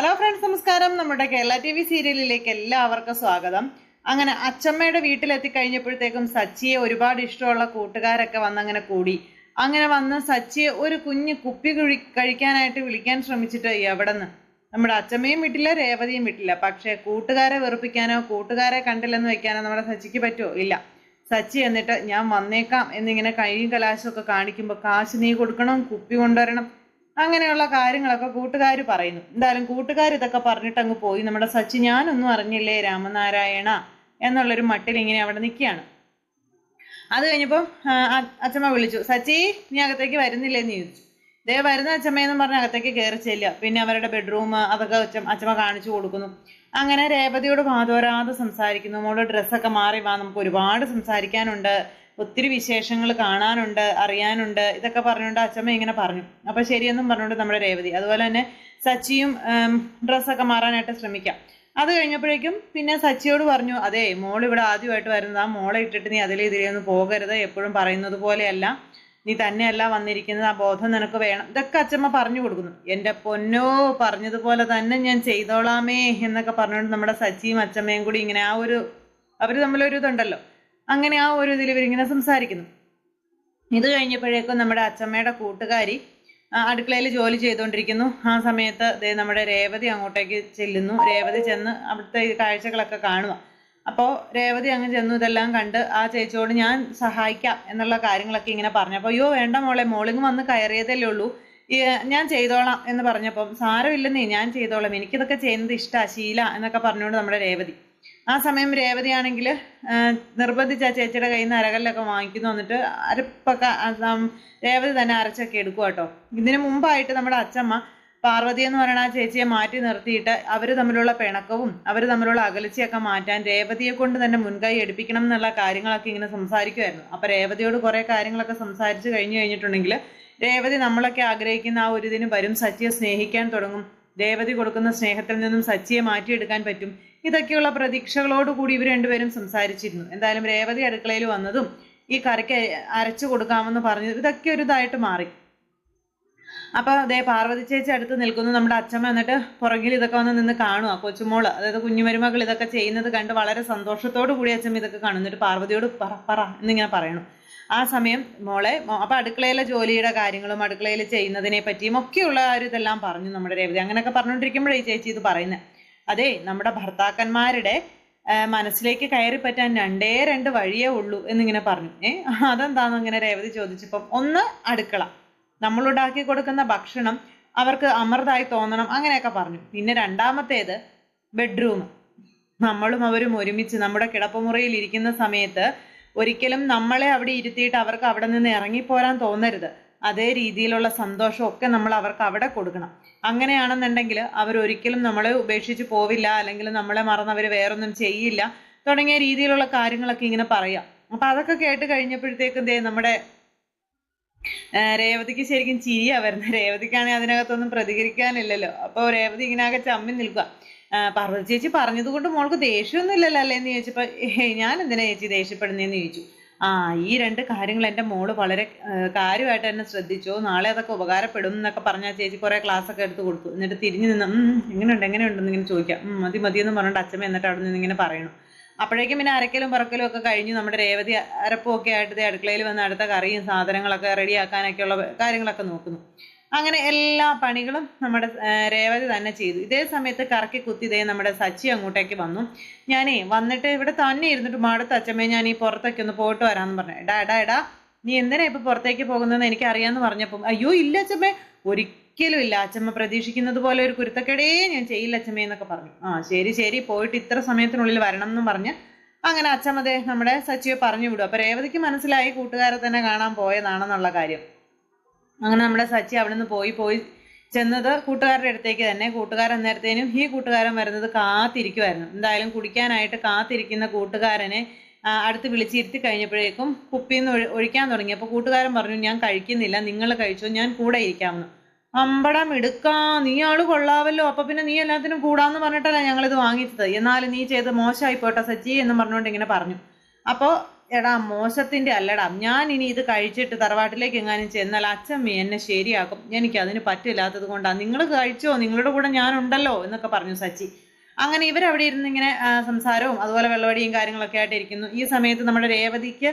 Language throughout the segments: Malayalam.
ഹലോ ഫ്രണ്ട്സ് നമസ്കാരം. നമ്മുടെ കേരള ടി വി സീരിയലിലേക്ക് എല്ലാവർക്കും സ്വാഗതം. അങ്ങനെ അച്ചമ്മയുടെ വീട്ടിലെത്തി കഴിഞ്ഞപ്പോഴത്തേക്കും സച്ചിയെ ഒരുപാട് ഇഷ്ടമുള്ള കൂട്ടുകാരൊക്കെ വന്നങ്ങനെ കൂടി. അങ്ങനെ വന്ന് സച്ചിയെ ഒരു കുഞ്ഞ് കുപ്പി കുഴി കഴിക്കാനായിട്ട് വിളിക്കാൻ ശ്രമിച്ചിട്ട് എവിടെന്ന്? നമ്മുടെ അച്ചമ്മയും വിട്ടില്ല രേവതിയും വിട്ടില്ല. പക്ഷേ കൂട്ടുകാരെ വെറുപ്പിക്കാനോ കൂട്ടുകാരെ കണ്ടില്ലെന്ന് വെക്കാനോ നമ്മുടെ സച്ചിക്ക് പറ്റുമോ ഇല്ല. സച്ചി എന്നിട്ട് ഞാൻ വന്നേക്കാം എന്നിങ്ങനെ കൈയും കലാശമൊക്കെ കാണിക്കുമ്പോൾ കാശ് നീ കൊടുക്കണം കുപ്പി കൊണ്ടുവരണം അങ്ങനെയുള്ള കാര്യങ്ങളൊക്കെ കൂട്ടുകാർ പറയുന്നു. എന്തായാലും കൂട്ടുകാർ ഇതൊക്കെ പറഞ്ഞിട്ട് അങ്ങ് പോയി. നമ്മുടെ സച്ചി ഞാനൊന്നും അറിഞ്ഞില്ലേ രാമനാരായണ എന്നുള്ളൊരു മട്ടിൽ ഇങ്ങനെ അവിടെ നിൽക്കുകയാണ്. അത് കഴിഞ്ഞപ്പോൾ അച്ഛമ്മ വിളിച്ചു സച്ചി നീ അകത്തേക്ക് വരുന്നില്ലേന്ന് ചോദിച്ചു. ദേ വരുന്ന അച്ഛമ്മയെന്ന് പറഞ്ഞ് അകത്തേക്ക് കയറി ചെല്ലുക. പിന്നെ അവരുടെ ബെഡ്റൂം അതൊക്കെ അച്ഛ അച്ഛമ്മ കാണിച്ചു കൊടുക്കുന്നു. അങ്ങനെ രേവതിയോട് വാതോരാതെ സംസാരിക്കുന്നു. മോൾ ഡ്രസ്സൊക്കെ മാറി വാ നമുക്ക് ഒരുപാട് സംസാരിക്കാനുണ്ട്. ഒത്തിരി വിശേഷങ്ങൾ കാണാനുണ്ട് അറിയാനുണ്ട്. ഇതൊക്കെ പറഞ്ഞുകൊണ്ട് അച്ഛമ്മ ഇങ്ങനെ പറഞ്ഞു. അപ്പോൾ ശരിയെന്നും പറഞ്ഞുകൊണ്ട് നമ്മുടെ രേവതി. അതുപോലെ തന്നെ സച്ചിയും ഡ്രസ്സൊക്കെ മാറാനായിട്ട് ശ്രമിക്കാം. അത് കഴിഞ്ഞപ്പോഴേക്കും പിന്നെ സച്ചിയോട് പറഞ്ഞു അതെ മോൾ ഇവിടെ ആദ്യമായിട്ട് വരുന്നത്. ആ മോളെ ഇട്ടിട്ട് നീ അതിലെ ഇതിലൊന്നും പോകരുത്. എപ്പോഴും പറയുന്നത് പോലെയല്ല. നീ തന്നെയല്ല വന്നിരിക്കുന്നത്. ആ ബോധം നിനക്ക് വേണം. ഇതൊക്കെ അച്ഛമ്മ പറഞ്ഞു കൊടുക്കുന്നു. എന്റെ പൊന്നോ പറഞ്ഞതുപോലെ തന്നെ ഞാൻ ചെയ്തോളാമേ എന്നൊക്കെ പറഞ്ഞുകൊണ്ട് നമ്മുടെ സച്ചിയും അച്ഛമ്മയും കൂടി ഇങ്ങനെ ആ ഒരു അവർ തമ്മിലൊരു ഇതുണ്ടല്ലോ. അങ്ങനെ ആ ഒരു ഇതിൽ ഇവരിങ്ങനെ സംസാരിക്കുന്നു. ഇത് കഴിഞ്ഞപ്പോഴേക്കും നമ്മുടെ അച്ചമ്മയുടെ കൂട്ടുകാരി അടുക്കളയിൽ ജോലി ചെയ്തുകൊണ്ടിരിക്കുന്നു. ആ സമയത്ത് ദേ നമ്മുടെ രേവതി അങ്ങോട്ടേക്ക് ചെല്ലുന്നു. രേവതി ചെന്ന് അവിടുത്തെ കാഴ്ചകളൊക്കെ കാണുക. അപ്പോൾ രേവതി അങ്ങ് ചെന്നു. ഇതെല്ലാം കണ്ട് ആ ചേച്ചിയോട് ഞാൻ സഹായിക്കാം എന്നുള്ള കാര്യങ്ങളൊക്കെ ഇങ്ങനെ പറഞ്ഞു അപ്പോൾ അയ്യോ വേണ്ട മോളെ മോളിങ് വന്ന് കയറിയതല്ലേ ഉള്ളൂ. ഞാൻ ചെയ്തോളാം എന്ന് പറഞ്ഞപ്പം സാരമില്ലെന്നേ ഞാൻ ചെയ്തോളാം. എനിക്കിതൊക്കെ ചെയ്യുന്നത് ഇഷ്ടമാണ് ശീല എന്നൊക്കെ പറഞ്ഞുകൊണ്ട് നമ്മുടെ രേവതി. ആ സമയം രേവതിയാണെങ്കിൽ നിർബന്ധിച്ച് ആ ചേച്ചിയുടെ കയ്യിൽ നിന്ന് അരകല്ലൊക്കെ വാങ്ങിക്കുന്നു. വന്നിട്ട് അരപ്പൊക്കെ രേവതി തന്നെ അരച്ചൊക്കെ എടുക്കും കേട്ടോ ഇതിനു മുമ്പായിട്ട് നമ്മുടെ അച്ഛമ്മ പാർവതി എന്ന് പറയുന്ന ആ ചേച്ചിയെ മാറ്റി നിർത്തിയിട്ട് അവർ തമ്മിലുള്ള പിണക്കവും അവർ തമ്മിലുള്ള അകലച്ചയൊക്കെ മാറ്റാൻ രേവതിയെ കൊണ്ട് തന്നെ മുൻകൈ എടുപ്പിക്കണം എന്നുള്ള കാര്യങ്ങളൊക്കെ ഇങ്ങനെ സംസാരിക്കുമായിരുന്നു അപ്പം രേവതിയോട് കുറേ കാര്യങ്ങളൊക്കെ സംസാരിച്ച് കഴിഞ്ഞു കഴിഞ്ഞിട്ടുണ്ടെങ്കിൽ രേവതി നമ്മളൊക്കെ ആഗ്രഹിക്കുന്ന ആ ഒരു ഇതിന് വരും സച്ചിയെ സ്നേഹിക്കാൻ തുടങ്ങും. രേവതി കൊടുക്കുന്ന സ്നേഹത്തിൽ നിന്നും സച്ചിയെ മാറ്റിയെടുക്കാൻ പറ്റും. ഇതൊക്കെയുള്ള പ്രതീക്ഷകളോടുകൂടി ഇവർ രണ്ടുപേരും സംസാരിച്ചിരുന്നു. എന്തായാലും രേവതി അടുക്കളയിൽ വന്നതും ഈ കറിക്ക് അരച്ചു കൊടുക്കാമെന്ന് പറഞ്ഞു ഇതൊക്കെ ഒരു ഇതായിട്ട് മാറി. അപ്പൊ അതേ പാർവതി ചേച്ചി അടുത്ത് നിൽക്കുന്നു. നമ്മുടെ അച്ഛമ്മ എന്നിട്ട് പുറകിൽ ഇതൊക്കെ വന്ന് നിന്ന് കാണുക കൊച്ചുമോൾ അതായത് കുഞ്ഞുമരുമകൾ ഇതൊക്കെ ചെയ്യുന്നത് കണ്ട് വളരെ സന്തോഷത്തോടു കൂടി അച്ഛമ്മ ഇതൊക്കെ കാണും പാർവതിയോട് പറ പറ എന്നിങ്ങനെ പറയണം. ആ സമയം മോളെ അപ്പോൾ അപ്പൊ അടുക്കളയിലെ ജോലിയുടെ കാര്യങ്ങളും അടുക്കളയിൽ ചെയ്യുന്നതിനെ പറ്റിയും ഒക്കെയുള്ള ഒരു ഇതെല്ലാം പറഞ്ഞു നമ്മുടെ രേവതി. അങ്ങനെയൊക്കെ പറഞ്ഞുകൊണ്ടിരിക്കുമ്പോഴേ ചേച്ചി ഇത് പറയുന്നത് അതെ നമ്മുടെ ഭർത്താക്കന്മാരുടെ മനസ്സിലേക്ക് കയറി പറ്റാൻ രണ്ടേ രണ്ട് വഴിയേ ഉള്ളൂ എന്നിങ്ങനെ പറഞ്ഞു. ഏ അതെന്താന്ന് ഇങ്ങനെ രേവതി ചോദിച്ചപ്പം ഒന്ന് അടുക്കള. നമ്മൾ ഉണ്ടാക്കി കൊടുക്കുന്ന ഭക്ഷണം അവർക്ക് അമൃതായി തോന്നണം അങ്ങനെയൊക്കെ പറഞ്ഞു. പിന്നെ രണ്ടാമത്തേത് ബെഡ്റൂം. നമ്മളും അവരും ഒരുമിച്ച് നമ്മുടെ കിടപ്പുമുറിയിൽ ഇരിക്കുന്ന സമയത്ത് ഒരിക്കലും നമ്മളെ അവിടെ ഇരുത്തിയിട്ട് അവർക്ക് അവിടെ നിന്ന് ഇറങ്ങി പോരാൻ തോന്നരുത്. അതേ രീതിയിലുള്ള സന്തോഷമൊക്കെ നമ്മൾ അവർക്ക് അവിടെ കൊടുക്കണം. അങ്ങനെയാണെന്നുണ്ടെങ്കിൽ അവർ ഒരിക്കലും നമ്മളെ ഉപേക്ഷിച്ച് പോവില്ല അല്ലെങ്കിൽ നമ്മളെ മറന്ന് അവർ വേറൊന്നും ചെയ്യില്ല തുടങ്ങിയ രീതിയിലുള്ള കാര്യങ്ങളൊക്കെ ഇങ്ങനെ പറയാം. അപ്പൊ അതൊക്കെ കേട്ട് കഴിഞ്ഞപ്പോഴത്തേക്കും ദേ നമ്മുടെ രേവതിക്ക് ശരിക്കും ചിരിയാ വരുന്നത്. രേവതിക്കാണെങ്കിൽ അതിനകത്തൊന്നും പ്രതികരിക്കാനില്ലല്ലോ. അപ്പോൾ രേവതി ഇങ്ങനെ ആകെ ചമ്മി നിൽക്കുക പാർവതി ചേച്ചി പറഞ്ഞത് കൊണ്ട് മോൾക്ക് ദേഷ്യമൊന്നും ഇല്ലല്ലോ അല്ലേ എന്ന് ചോദിച്ചപ്പോൾ ഞാൻ എന്തിനാ ചേച്ചി ദേഷ്യപ്പെടുന്നതെന്ന് ചോദിച്ചു. ആ ഈ രണ്ട് കാര്യങ്ങൾ എന്റെ മോൾ വളരെ കാര്യമായിട്ട് എന്നെ ശ്രദ്ധിച്ചു നാളെ അതൊക്കെ ഉപകാരപ്പെടും എന്നൊക്കെ പറഞ്ഞാൽ ചേച്ചി കുറേ ഒക്കെ എടുത്ത് കൊടുത്തു. എന്നിട്ട് തിരിഞ്ഞു നിന്ന് "ഉം, എങ്ങനെയുണ്ട് എങ്ങനെയുണ്ടെന്ന് ഇങ്ങനെ ചോദിക്കാം "ഉം, മതി മതി എന്ന് പറഞ്ഞിട്ട് അച്ഛമ്മ എന്നിട്ട് അവിടെ നിന്ന് ഇങ്ങനെ പറയണം. അപ്പോഴേക്കും പിന്നെ അരക്കലും പറക്കലും ഒക്കെ കഴിഞ്ഞ്. നമ്മുടെ രേവതി അരപ്പും ഒക്കെ ആയിട്ട് അടുക്കളയിൽ വന്ന് അടുത്ത കറിയും സാധനങ്ങളൊക്കെ റെഡിയാക്കാനൊക്കെയുള്ള കാര്യങ്ങളൊക്കെ നോക്കുന്നു. അങ്ങനെ എല്ലാ പണികളും നമ്മുടെ രേവതി തന്നെ ചെയ്തു. ഇതേ സമയത്ത് കറക്കി കുത്തി ഇതേ നമ്മുടെ സച്ചി അങ്ങോട്ടേക്ക് വന്നു. ഞാനേ വന്നിട്ട് ഇവിടെ തന്നെ ഇരുന്നിട്ട് മടുത്ത അച്ഛമ്മേ ഞാൻ ഈ പുറത്തേക്ക് ഒന്ന് പോയിട്ട് വരാമെന്ന് പറഞ്ഞു. എടാ എടാ എടാ നീ എന്തിനാ ഇപ്പൊ പുറത്തേക്ക് പോകുന്നതെന്ന് എനിക്ക് അറിയാന്ന് പറഞ്ഞപ്പം അയ്യോ ഇല്ല അച്ഛമ്മേ ഒരിക്കലും ഇല്ല. അച്ഛമ്മ പ്രതീക്ഷിക്കുന്നത് പോലെ ഒരു കുരുത്തക്കേടേ ഞാൻ ചെയ്യില്ല അച്ഛമ്മേ എന്നൊക്കെ പറഞ്ഞു. ആ ശരി ശരി പോയിട്ട് ഇത്ര സമയത്തിനുള്ളിൽ വരണം എന്നും പറഞ്ഞ് അങ്ങനെ അച്ഛമ്മതേ നമ്മുടെ സച്ചിയെ പറഞ്ഞു വിടും. അപ്പൊ രേവതിക്ക് മനസ്സിലായി കൂട്ടുകാരെ തന്നെ കാണാൻ പോയതാണെന്നുള്ള കാര്യം. അങ്ങനെ നമ്മുടെ സച്ചി അവിടെ നിന്ന് പോയി പോയി ചെന്നത് കൂട്ടുകാരുടെ അടുത്തേക്ക് തന്നെ. കൂട്ടുകാരൻ നേരത്തേനും ഈ കൂട്ടുകാരൻ വരുന്നത് കാത്തിരിക്കുമായിരുന്നു എന്തായാലും കുടിക്കാനായിട്ട് കാത്തിരിക്കുന്ന കൂട്ടുകാരനെ അടുത്ത് വിളിച്ചിരുത്തി കഴിഞ്ഞപ്പോഴേക്കും കുപ്പിയിൽ നിന്ന് ഒഴി- ഒഴിക്കാൻ തുടങ്ങി. അപ്പോൾ കൂട്ടുകാരൻ പറഞ്ഞു ഞാൻ കഴിക്കുന്നില്ല നിങ്ങൾ കഴിച്ചോ ഞാൻ കൂടെ ഇരിക്കാമെന്ന്. അമ്പടം എടുക്കാ നീ ആൾ കൊള്ളാവല്ലോ. അപ്പൊ പിന്നെ നീ എല്ലാത്തിനും കൂടാന്ന് പറഞ്ഞിട്ടല്ല ഞങ്ങളിത് വാങ്ങിച്ചത്. എന്നാലും നീ ചെയ്ത് മോശമായി പോട്ടെ സച്ചി എന്ന് പറഞ്ഞുകൊണ്ട് ഇങ്ങനെ പറഞ്ഞു. അപ്പോൾ എടാ മോശത്തിന്റെ അല്ലടാ. ഞാൻ ഇനി ഇത് കഴിച്ചിട്ട് തറവാട്ടിലേക്ക് എങ്ങാനും ചെന്നാൽ അച്ഛമ്മ എന്നെ ശരിയാക്കും. എനിക്ക് അതിന് പറ്റില്ലാത്തത് കൊണ്ടാണ് നിങ്ങൾ കഴിച്ചോ? നിങ്ങളുടെ കൂടെ ഞാനുണ്ടല്ലോ എന്നൊക്കെ പറഞ്ഞു സച്ചി. അങ്ങനെ ഇവരവിടെ ഇരുന്ന് ഇങ്ങനെ സംസാരവും അതുപോലെ വെള്ളവടിയും കാര്യങ്ങളൊക്കെ ആയിട്ട് ഇരിക്കുന്നു. ഈ സമയത്ത് നമ്മുടെ രേവതിക്ക്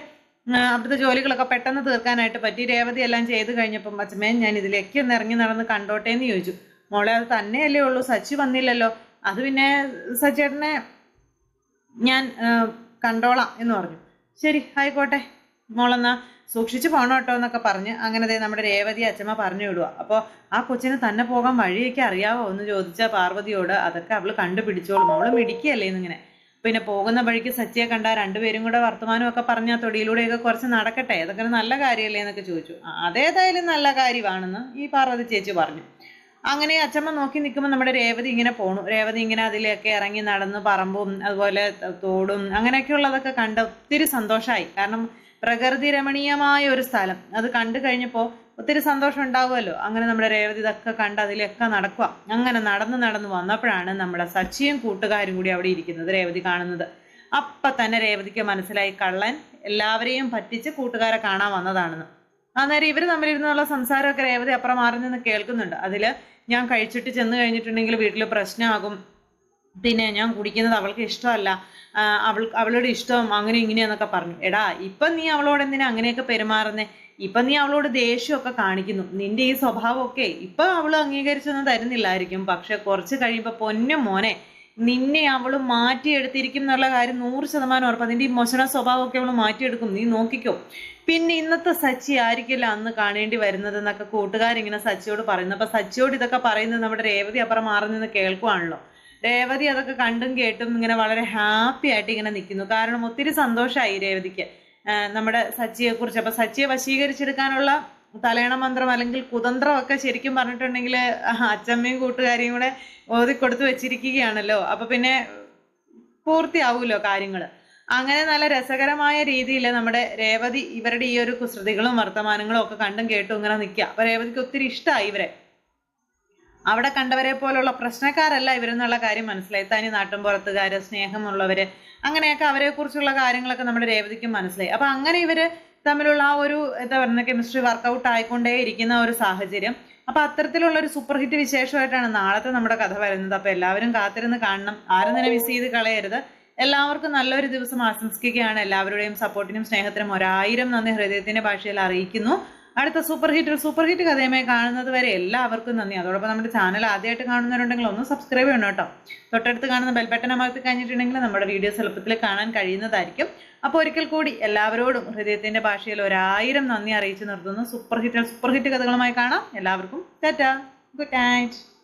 അവിടുത്തെ ജോലികളൊക്കെ പെട്ടെന്ന് തീർക്കാനായിട്ട് പറ്റി. രേവതി എല്ലാം ചെയ്ത് കഴിഞ്ഞപ്പം അച്ഛമ്മേ ഞാൻ ഇതിലേക്ക് ഒന്ന് ഇറങ്ങി നടന്ന് കണ്ടോട്ടെ എന്ന് ചോദിച്ചു. മോളെ അത് തന്നെയല്ലേ ഉള്ളൂ. സച്ചി വന്നില്ലല്ലോ. അത് പിന്നെ സച്ചേട്ടനെ ഞാൻ കണ്ടോളാം എന്ന് പറഞ്ഞു. ശരി ആയിക്കോട്ടെ. മോളെന്നാ സൂക്ഷിച്ചു പോകണം കേട്ടോ എന്നൊക്കെ പറഞ്ഞ് അങ്ങനെ നമ്മുടെ രേവതി അച്ഛമ്മ പറഞ്ഞു വിടുക അപ്പോൾ ആ കൊച്ചിന് തന്നെ പോകാൻ വഴിയൊക്കെ അറിയാവോ എന്ന് ചോദിച്ച പാർവതിയോട് അതൊക്കെ അവൾ കണ്ടുപിടിച്ചോളും. അവൾ മിടിക്കുകയല്ലേ എന്നിങ്ങനെ. പിന്നെ പോകുന്ന വഴിക്ക് സച്ചിയെ കണ്ട രണ്ടുപേരും കൂടെ വർത്തമാനം ഒക്കെ പറഞ്ഞ തൊടിയിലൂടെയൊക്കെ കുറച്ച് നടക്കട്ടെ. അതൊക്കെ നല്ല കാര്യമല്ലേ എന്നൊക്കെ ചോദിച്ചു. "ആ, അതേതായാലും നല്ല കാര്യമാണെന്ന് ഈ പാർവതി ചേച്ചി പറഞ്ഞു. അങ്ങനെ അച്ഛമ്മ നോക്കി നിൽക്കുമ്പോൾ നമ്മുടെ രേവതി ഇങ്ങനെ പോണു. രേവതി ഇങ്ങനെ അതിലൊക്കെ ഇറങ്ങി നടന്ന് പറമ്പും അതുപോലെ തോടും അങ്ങനെയൊക്കെയുള്ളതൊക്കെ കണ്ട് ഒത്തിരി സന്തോഷമായി കാരണം പ്രകൃതി രമണീയമായ ഒരു സ്ഥലം. അത് കണ്ടു കഴിഞ്ഞപ്പോൾ ഒത്തിരി സന്തോഷം ഉണ്ടാവുമല്ലോ. അങ്ങനെ നമ്മുടെ രേവതി ഇതൊക്കെ കണ്ട് അതിലൊക്കെ നടക്കുക അങ്ങനെ നടന്ന് നടന്ന് വന്നപ്പോഴാണ് നമ്മുടെ സച്ചിയും കൂട്ടുകാരും കൂടി അവിടെ ഇരിക്കുന്നത് രേവതി കാണുന്നത്. അപ്പം തന്നെ രേവതിക്ക് മനസ്സിലായി കള്ളൻ എല്ലാവരെയും പറ്റിച്ച് കൂട്ടുകാരെ കാണാൻ വന്നതാണെന്ന്. അന്നേരം ഇവർ തമ്മിലിരുന്നുള്ള സംസാരമൊക്കെ രേവതി അപ്പുറം മാറി നിന്ന് കേൾക്കുന്നുണ്ട്. അതിൽ ഞാൻ കഴിച്ചിട്ട് ചെന്ന് കഴിഞ്ഞിട്ടുണ്ടെങ്കിൽ വീട്ടിൽ പ്രശ്നമാകും. പിന്നെ ഞാൻ കുടിക്കുന്നത് അവൾക്ക് ഇഷ്ടമല്ല. അവൾ അവളുടെ ഇഷ്ടം അങ്ങനെ ഇങ്ങനെയെന്നൊക്കെ പറഞ്ഞു. എടാ ഇപ്പം നീ അവളോട് എന്തിനാ അങ്ങനെയൊക്കെ പെരുമാറുന്നേ? ഇപ്പം നീ അവളോട് ദേഷ്യമൊക്കെ കാണിക്കുന്നു. നിന്റെ ഈ സ്വഭാവമൊക്കെ ഇപ്പം അവൾ അംഗീകരിച്ചൊന്നും തരുന്നില്ലായിരിക്കും. പക്ഷെ കുറച്ച് കഴിയുമ്പോൾ പൊന്നും മോനെ നിന്നെ അവൾ മാറ്റിയെടുത്തിരിക്കും എന്നുള്ള കാര്യം നൂറ് ശതമാനം ഉറപ്പ്. അതിന്റെ ഈ മോശന സ്വഭാവമൊക്കെ അവൾ മാറ്റിയെടുക്കും. നീ നോക്കിക്കോ. പിന്നെ ഇന്നത്തെ സച്ചി ആയിരിക്കില്ല അന്ന് കാണേണ്ടി വരുന്നത് എന്നൊക്കെ കൂട്ടുകാരിങ്ങനെ സച്ചിയോട് പറയുന്നു. അപ്പൊ സച്ചിയോട് ഇതൊക്കെ പറയുന്നത് നമ്മുടെ രേവതി അപ്പുറം മാറി നിന്ന് കേൾക്കുവാണല്ലോ. രേവതി അതൊക്കെ കണ്ടും കേട്ടും ഇങ്ങനെ വളരെ ഹാപ്പി ആയിട്ട് ഇങ്ങനെ നിൽക്കുന്നു. കാരണം ഒത്തിരി സന്തോഷമായി രേവതിക്ക്. നമ്മുടെ സച്ചിയെ കുറിച്ച് അപ്പൊ സച്ചിയെ വശീകരിച്ചെടുക്കാനുള്ള തലയണ മന്ത്രം അല്ലെങ്കിൽ കുതന്ത്രം ഒക്കെ ശരിക്കും പറഞ്ഞിട്ടുണ്ടെങ്കിൽ അച്ചമ്മയും കൂട്ടുകാരിയും കൂടെ കൊടുത്തു വെച്ചിരിക്കുകയാണല്ലോ. അപ്പൊ പിന്നെ പൂർത്തിയാവുമല്ലോ കാര്യങ്ങൾ അങ്ങനെ നല്ല രസകരമായ രീതിയിൽ നമ്മുടെ രേവതി ഇവരുടെ ഈ ഒരു കുസൃതികളും വർത്തമാനങ്ങളും ഒക്കെ കണ്ടും കേട്ടും ഇങ്ങനെ നിൽക്കുക. അപ്പൊ രേവതിക്ക് ഒത്തിരി ഇഷ്ടമായി ഇവരെ. അവിടെ കണ്ടവരെ പോലുള്ള പ്രശ്നക്കാരല്ല ഇവരെന്നുള്ള കാര്യം മനസ്സിലായി. തനി നാട്ടും പുറത്തുകാര് സ്നേഹമുള്ളവര് അങ്ങനെയൊക്കെ അവരെ കുറിച്ചുള്ള കാര്യങ്ങളൊക്കെ നമ്മുടെ രേവതിക്കും മനസ്സിലായി. അപ്പൊ അങ്ങനെ ഇവർ തമ്മിലുള്ള ആ ഒരു എന്താ പറയുന്നത് കെമിസ്ട്രി വർക്കൗട്ട് ആയിക്കൊണ്ടേ ഇരിക്കുന്ന ഒരു സാഹചര്യം. അപ്പൊ അത്തരത്തിലുള്ള ഒരു സൂപ്പർ ഹിറ്റ് വിശേഷമായിട്ടാണ് നാളത്തെ നമ്മുടെ കഥ വരുന്നത്. അപ്പൊ എല്ലാവരും കാത്തിരുന്ന് കാണണം. ആരും തന്നെ മിസ് ചെയ്ത് കളയരുത്. എല്ലാവർക്കും നല്ലൊരു ദിവസം ആശംസിക്കുകയാണ്. എല്ലാവരുടെയും സപ്പോർട്ടിനും സ്നേഹത്തിനും ഒരായിരം നന്ദി. ഹൃദയത്തിന്റെ ഭാഷയിൽ അറിയിക്കുന്നു. അടുത്ത സൂപ്പർ ഹിറ്റ് സൂപ്പർ ഹിറ്റ് കഥയുമായി കാണുന്നത് വരെ എല്ലാവർക്കും നന്ദി. അതോടൊപ്പം നമ്മുടെ ചാനൽ ആദ്യമായിട്ട് കാണുന്നവരുണ്ടെങ്കിൽ ഒന്ന് സബ്സ്ക്രൈബ് ചെയ്യണം കേട്ടോ. തൊട്ടടുത്ത് കാണുന്ന ബെൽ ബട്ടൺ അമർത്തി കഴിഞ്ഞിട്ടുണ്ടെങ്കിൽ നമ്മുടെ വീഡിയോസ് എളുപ്പത്തിൽ കാണാൻ കഴിയുന്നതായിരിക്കും. അപ്പോൾ ഒരിക്കൽ കൂടി എല്ലാവരോടും ഹൃദയത്തിന്റെ ഭാഷയിൽ ഒരായിരം നന്ദി അറിയിച്ചു നിർത്തുന്നു. സൂപ്പർ ഹിറ്റ് സൂപ്പർ ഹിറ്റ് കഥകളുമായി കാണാം. എല്ലാവർക്കും ടാറ്റ. Good night